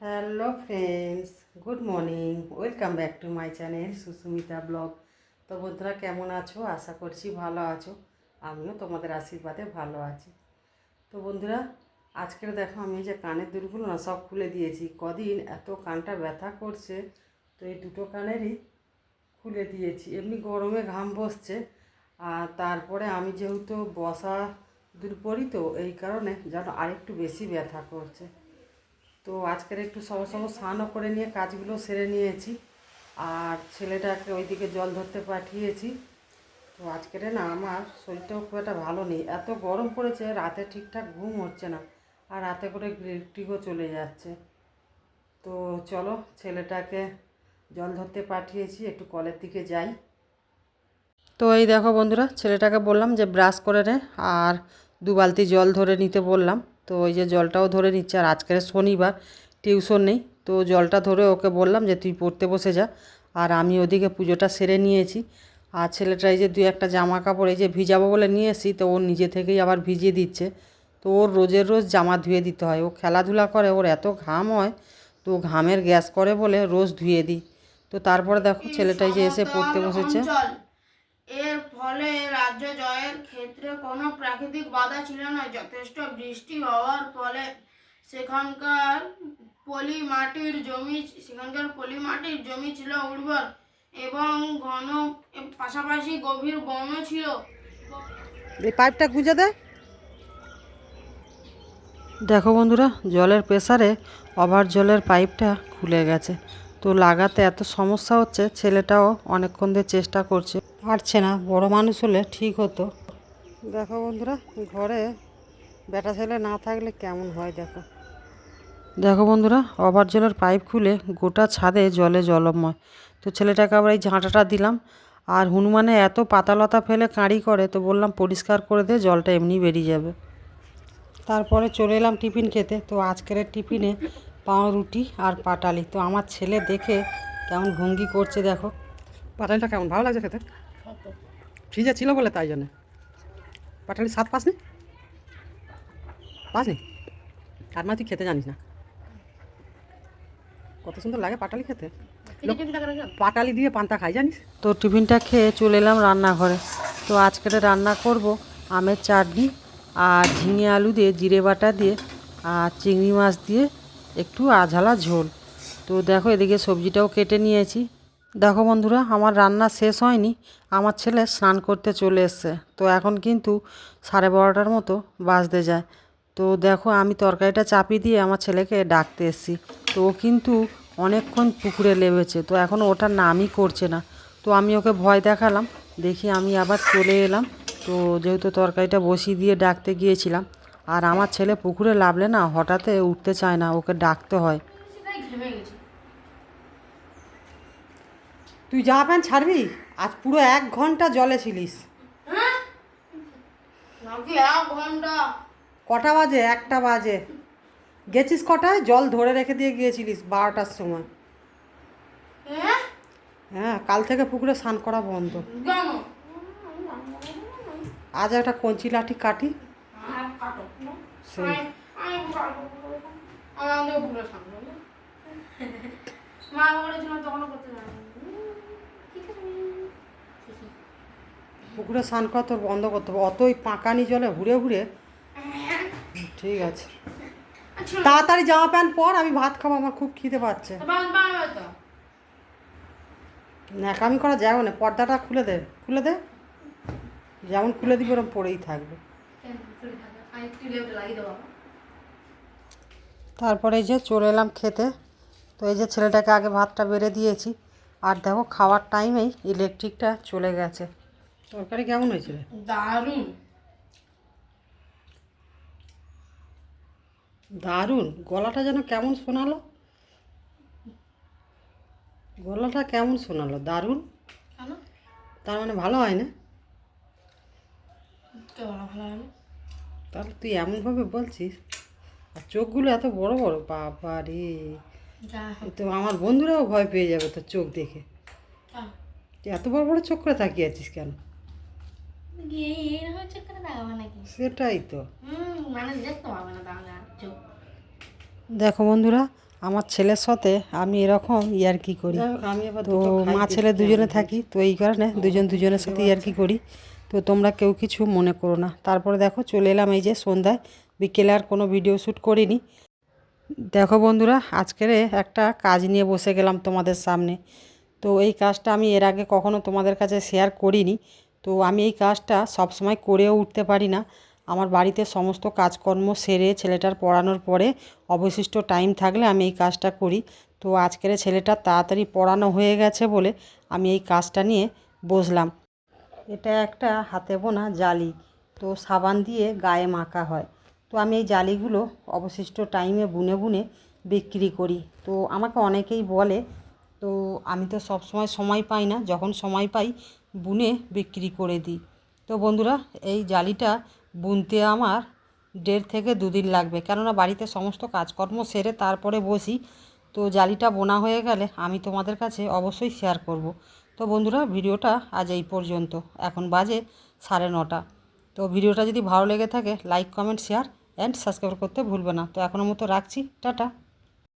Hello friends, good morning. Welcome back to my channel Sushmita blog. তো বন্ধুরা, কেমন আছো? আশা করছি ভালো আছো। আমিও তোমাদের আশীর্বাদে ভালো আছি। তো বন্ধুরা, আজকের দেখো আমি যে কানের দুলগুলো না সব খুলে দিয়েছি। কদিন এত কানটা ব্যথা করছে, তো এই দুটো কানেরই খুলে দিয়েছি। এমনি গরমে ঘাম বসছে, আর তারপরে আমি যেহেতু বসা পড়ি তো, এই কারণে যেন আরেকটু বেশি ব্যথা করছে। তো আজকের একটু সব সব স্নানও করে নিয়ে কাজগুলো সেরে নিয়েছি। আর ছেলেটাকে ওইদিকে জল ধরতে পাঠিয়েছি। তো আজকের না আমার শরীরটাও খুব একটা ভালো নেই। এত গরম পড়েছে, রাতে ঠিকঠাক ঘুম হচ্ছে না। আর রাতে করে গ্রিটিকও চলে যাচ্ছে। তো চলো ছেলেটাকে জল ধরতে পাঠিয়েছি, একটু কলের দিকে যাই। তো এই দেখো বন্ধুরা, ছেলেটাকে বললাম যে ব্রাশ করে নে। আর দু বালতি জল ধরে নিতে বললাম। তো ওই যে জলটাও ধরে নিচ্ছে। আর আজকের শনিবার, টিউশন নেই। তো জলটা ধরে ওকে বললাম যে, তুই পড়তে বসে যা। আর আমি ওদিকে পুজোটা সেরে নিয়েছি। আর ছেলেটা এই যে দুই একটা জামা কাপড় এই যে ভিজাবো বলে নিয়ে এসি তো ওর নিজে থেকেই আবার ভিজিয়ে দিচ্ছে। তো ওর রোজের রোজ জামা ধুয়ে দিতে হয়। ও খেলাধুলা করে, ওর এত ঘাম হয়, তো ঘামের গ্যাস করে বলে রোজ ধুয়ে দিই। তো তারপরে দেখো ছেলেটাই যে এসে পড়তে বসেছে। এর ফলে রাজ্য জয়ের ক্ষেত্রে কোনো প্রাকৃতিক বাধা ছিল না। যথেষ্ট বৃষ্টি হওয়ার ফলে সেখানকার পলি মাটির জমি সেখানকার পলি মাটির জমি ছিল উর্বর এবং ঘন এর পাশাপাশি গভীর বন ছিল। এই পাইপটা গুঁজে দে। দেখো বন্ধুরা জলের প্রেসারে ওভার জলের পাইপটা খুলে গেছে। তো লাগাতে এত সমস্যা হচ্ছে ছেলেটাও অনেকক্ষণ দিয়ে চেষ্টা করছে। পারছে না, বড় মানুষ হলে ঠিক হতো। দেখো বন্ধুরা, ঘরে বেটা ছেলে না থাকলে কেমন হয় দেখো। দেখো বন্ধুরা ওভার জলের পাইপ খুলে গোটা ছাদে জলে জলময়। তো ছেলেটাকে আবার এই ঝাঁটাটা দিলাম। আর হনুমানে এত পাতালতা ফেলে কাঁড়ি করে, তো বললাম পরিষ্কার করে দে, জলটা এমনি বেরিয়ে যাবে। তারপরে চলে এলাম টিফিন খেতে। তো আজকের টিফিনে পাউরুটি আর পাটালি। তো আমার ছেলে দেখে কেমন ভঙ্গি করছে দেখো। পাটালিটা কেমন? ভালো লাগছে খেতে? ফ্রিজে ছিল বলে তাই জন্য। পাটালি স্বাদ পাসনি? পাসনি? আর মা তুই খেতে জানিস না। কত সুন্দর লাগে পাটালি খেতে। পাটালি দিয়ে পান্তা খাই জানিস? তো টিফিনটা খেয়ে চলে এলাম রান্নাঘরে। তো আজকের রান্না করব আমের চাটনি আর ঝিঙে আলু দিয়ে জিরে বাটা দিয়ে আর চিংড়ি মাছ দিয়ে একটু আঝালা ঝোল। তো দেখো এদিকে সবজিটাও কেটে নিয়েছি। দেখো বন্ধুরা, আমার রান্না শেষ হয়নি। আমার ছেলে স্নান করতে চলে এসছে। তো এখন কিন্তু সাড়ে বারোটার মতো বাজতে যায়। তো দেখো, আমি তরকারিটা চাপিয়ে দিয়ে আমার ছেলেকে ডাকতে এসেছি। তো ও কিন্তু অনেকক্ষণ পুকুরে লেবেছে। তো এখন ওটার নামই করছে না। তো আমি ওকে ভয় দেখালাম। দেখি আমি আবার চলে এলাম। তো যেহেতু তরকারিটা বসিয়ে দিয়ে ডাকতে গিয়েছিলাম, আর আমার ছেলে পুকুরে লাভলে না হঠাৎ উঠতে চায় না, ওকে ডাকতে হয়। তুই জামা প্যান্ট ছাড়বি? আজ পুরো এক ঘণ্টা জলে ছিলিস। হ্যাঁ? কটা বাজে? একটা বাজে। গেছিস কটায়? জল ধরে রেখে দিয়ে গিয়েছিলিস বারোটার সময়। হ্যাঁ? হ্যাঁ কাল থেকে পুকুরে স্নান করা বন্ধ। আজ একটা কঞ্চি লাঠি কাটি। সামনে মা করতে পুকুরে স্নান করা তোর বন্ধ করতে হবে। অতই পাঁকানি জলে ঘুরে ঘুরে ঠিক আছে। তাড়াতাড়ি জামা প্যান্ট পর আমি ভাত খাব আমার খুব খিদে পাচ্ছে। ন্যাকামি করা যাবে না পর্দাটা খুলে দে খুলে দে। যেমন খুলে দিবি ওরকম পড়েই থাকবে। তারপরে এই যে চলে এলাম খেতে। তো এই যে ছেলেটাকে আগে ভাতটা বেড়ে দিয়েছি। আর দেখো খাওয়ার টাইমেই ইলেকট্রিকটা চলে গেছে। তরকারি কেমন হয়েছে রে? দারুণ। দারুণ। গলাটা যেন কেমন শোনালো? গলাটা কেমন শোনালো? দারুণ? তার মানে ভালো হয় না তাহলে তুই এমনভাবে বলছিস? আর চোখগুলো এত বড় বড়? বাবা রে। তো আমার বন্ধুরাও ভয় পেয়ে যাবে তোর চোখ দেখে। তুই এত বড় বড় চোখ করে তাকিয়ে আছিস কেন এর হচ্ছে করে দেখাবে নাকি সেটাই তো। মানে দেখো বন্ধুরা আমার ছেলের সাথে আমি এরকম ইয়ার্কি করি? তো মা ছেলে দুজনে থাকি তো এই কারণে দুজন দুজনের সাথে ইয়ার্কি করি? তো তোমরা কেউ কিছু মনে করো না। তারপরে দেখো চলে এলাম এই যে সন্ধ্যায়। বিকেলে আর কোনো ভিডিও শ্যুট করিনি। দেখো বন্ধুরা আজকের একটা কাজ নিয়ে বসে গেলাম তোমাদের সামনে। তো এই কাজটা আমি এর আগে কখনো তোমাদের কাছে শেয়ার করিনি। তো আমি এই কাজটা সবসময় করেও উঠতে পারি না। আমার বাড়িতে সমস্ত কাজকর্ম সেরে ছেলেটার পড়ানোর পরে অবশিষ্ট টাইম থাকলে আমি এই কাজটা করি। তো আজকের ছেলেটা তাড়াতাড়ি পড়ানো হয়ে গেছে বলে আমি এই কাজটা নিয়ে বসলাম। এটা একটা হাতে বোনা জালি, তো সাবান দিয়ে গায়ে মাখা হয়। তো আমি এই জালিগুলো অবশিষ্ট টাইমে বুনে বুনে বিক্রি করি। তো আমাকে অনেকেই বলে তো আমি তো সব সময় সময় পাই না, যখন সময় পাই বুনে বিক্রি করে দিই। তো বন্ধুরা, এই জালিটা বুনতে আমার দেড় থেকে দুদিন লাগবে। কেননা বাড়িতে সমস্ত কাজকর্ম সেরে তারপরে বসি। তো জালিটা বোনা হয়ে গেলে আমি তোমাদের কাছে অবশ্যই শেয়ার করব। তো বন্ধুরা, ভিডিওটা আজ এই পর্যন্ত। এখন বাজে সাড়ে নটা। তো ভিডিওটা যদি ভালো লেগে থাকে like comment share and subscribe করতে ভুলবে না। তো এখনের মতো রাখছি। টাটা।